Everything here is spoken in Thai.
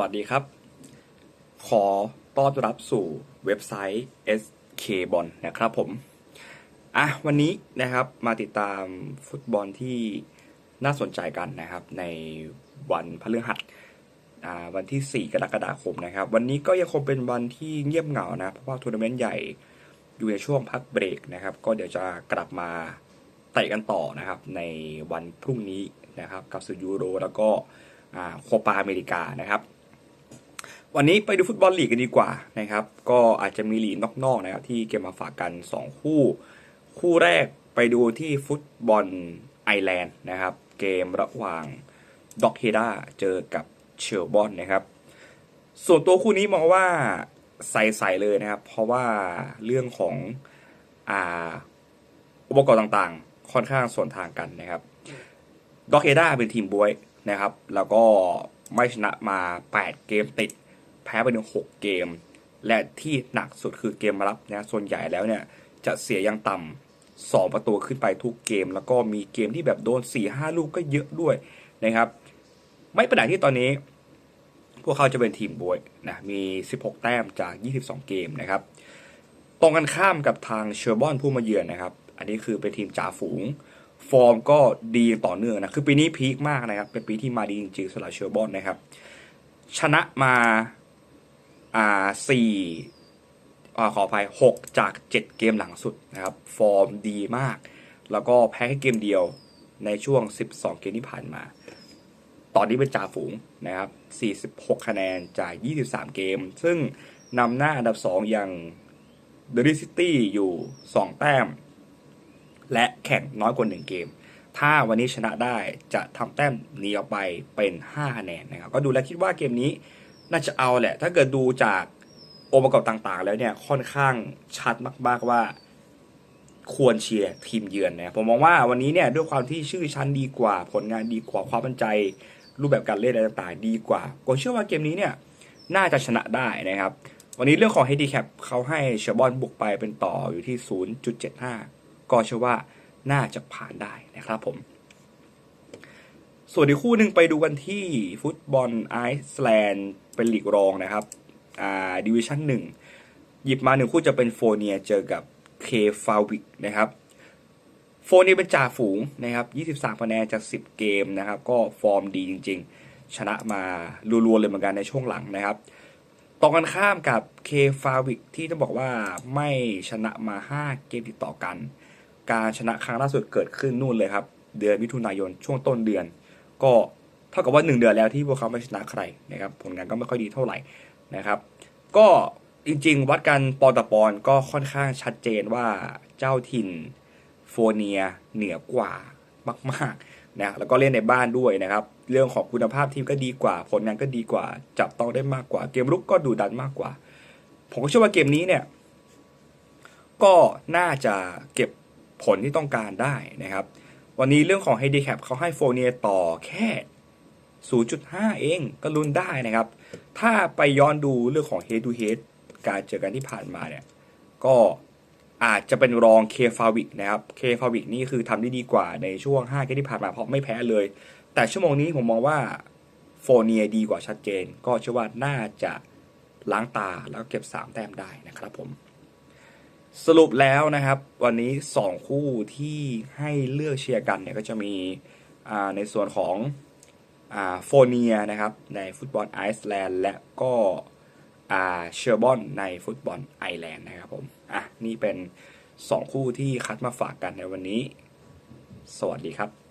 วัสดีครับ ขอต้อนรับสู่เว็บไซต์ SK b o l นะครับผม อะ วันนี้นะครับมาติดตามฟุตบอลที่น่าสนใจกันนะครับ ในวันพฤหัสวันที่ 4 กรกฎาคมนะครับ วันนี้ก็ยังคงเป็นวันที่เงียบเหงานะ เพราะว่าทัวร์นาเมนต์ใหญ่อยู่ในช่วงพักเบรกนะครับ ก็เดี๋ยวจะกลับมาเตะกันต่อนะครับ ในวันพรุ่งนี้นะครับ กับศึกยูโรแล้วก็โคปาอเมริกานะครับ วันนี้ไปดูฟุตบอลลีกกันดีกว่านะครับ ก็อาจจะมีลีกนอกๆนะครับที่เก็บมาฝากกัน 2 คู่ คู่แรกไปดูที่ฟุตบอลไอแลนด์นะครับ เกมระหว่างด็อกเฮดาเจอกับเชลบอนนะครับ ส่วนตัวคู่นี้มองว่าใส่ๆเลยนะครับ เพราะว่าเรื่องของอ่าอุปกรณ์ต่างๆ ค่อนข้างส่วนทางกันนะครับด็อกเฮดาเป็นทีมบวยนะครับ แล้วก็ไม่ชนะมา 8 เกมติด พ้ไปถึง6เกม และที่หนักสุดคือเกมรับนะส่วนใหญ่แล้วเนี่ยจะเสียยังต่ำสองประตูขึ้นไปทุกเกม แล้วก็มีเกมที่แบบโดน4ี่ห้าลูกก็เยอะด้วยนะครับ ไม่เป็นไรที่ตอนนี้ พวกเขาจะเป็นทีมบวยนะมี 16 แต้มจาก 22 เกมนะครับ ตรงกันข้ามกับทางเชอร์บอนผู้มาเยือนนะครับ อันนี้คือเป็นทีมจ่าฝูงฟอร์มก็ดีต่อเนื่องนะ คือปีนี้พีคมากนะครับ เป็นปีที่มาดีจริงๆสำหรับเชอร์บอนนะครับ ชนะมา อ่าสี่อ่าขออภัยหกจากเจ็ดเกมหลังสุดนะครับ ฟอร์มดีมาก แล้วก็แพ้แค่เกมเดียวในช่วง 12 เกมที่ผ่านมา ตอนนี้เป็นจ่าฝูงนะครับ 46 คะแนนจาก 23 เกม ซึ่งนำหน้าอันดับ 2 อย่างเดอะซิตี้อยู่ 2 แต้ม และแข่งน้อยกว่า 1 เกม ถ้าวันนี้ชนะได้จะทำแต้มหนี้ออกไปเป็น 5 คะแนนนะครับ ก็ดูแล้วคิดว่าเกมนี้ น่าจะเอาแหละ ถ้าเกิดดูจากองค์ประกอบต่างๆ แล้วเนี่ยค่อนข้างชัดมาก ๆว่า ควรเชียร์ทีมเยือนนะผมมองว่าวันนี้เนี่ยด้วยความที่ชื่อชั้นดีกว่า ผลงานดีกว่าความมั่นใจ รูปแบบการเล่นอะไรต่างๆ ดีกว่าก็เชื่อว่าเกมนี้เนี่ยน่าจะชนะได้นะครับ วันนี้เรื่องของ Handicap เขาให้เชบอนบุกไปเป็นต่ออยู่ที่ 0.75 ก็เชื่อว่าน่าจะผ่านได้นะครับผม ส่วนอีกคู่หนึ่งไปดูกันที่ฟุตบอลไอซ์แลนด์เป็นลีกรองนะครับอ่าดิวิชั่นหนึ่งหยิบมาหนึ่งคู่จะเป็นโฟเนียเจอกับเคฟาวิกนะครับโฟเนียเป็นจ่าฝูงนะครับ23คะแนนจาก 10 เกมนะครับ ก็ฟอร์มดีจริง ๆ ชนะมารัวๆเลยเหมือนกันในช่วงหลังนะครับตรงกันข้ามกับเคฟาวิกที่ต้องบอกว่าไม่ชนะมา 5 เกมติดต่อกัน การชนะครั้งล่าสุดเกิดขึ้นนู่นเลยครับ เดือนมิถุนายนช่วงต้นเดือน ก็เท่ากับว่า 1 เดือนแล้วที่พวกเขาไม่ชนะใครนะครับผลงานก็ไม่ค่อยดีเท่าไหร่นะครับ ก็จริงๆ วัดกันปอนต่อปอนก็ค่อนข้างชัดเจนว่าเจ้าถิ่นโฟเนียเหนือกว่ามากๆนะแล้วก็เล่นในบ้านด้วยนะครับ เรื่องของคุณภาพทีมก็ดีกว่า ผลงานก็ดีกว่า จับต้องได้มากกว่า เกมรุกก็ดูดันมากกว่า ผมก็เชื่อว่าเกมนี้เนี่ยก็น่าจะเก็บผลที่ต้องการได้นะครับ วันนี้เรื่องของ Handicap เขาให้โฟเนียต่อแค่ 0.5 เองก็ลุ้นได้นะครับ ถ้าไปย้อนดูเรื่องของ Head to Head การเจอกันที่ผ่านมาเนี่ย ก็อาจจะเป็นรองเคฟาวิกนะครับเคฟาวิกนี่คือทำได้ดีกว่าในช่วง5เกมที่ผ่านมาเพราะไม่แพ้เลย แต่ชั่วโมงนี้ผมมองว่าโฟเนียดีกว่าชัดเจน ก็เชื่อว่าน่าจะล้างตาแล้วเก็บ 3 แต้มได้นะครับผม สรุปแล้วนะครับ วันนี้ 2 คู่ที่ให้เลือกเชียร์กันเนี่ยก็จะมีในส่วนของโฟเนียนะครับในฟุตบอลไอซ์แลนด์และก็เชอร์บอนในฟุตบอลไอแลนด์นะครับผมอะนี่เป็น 2 คู่ที่คัดมาฝากกันในวันนี้ สวัสดีครับ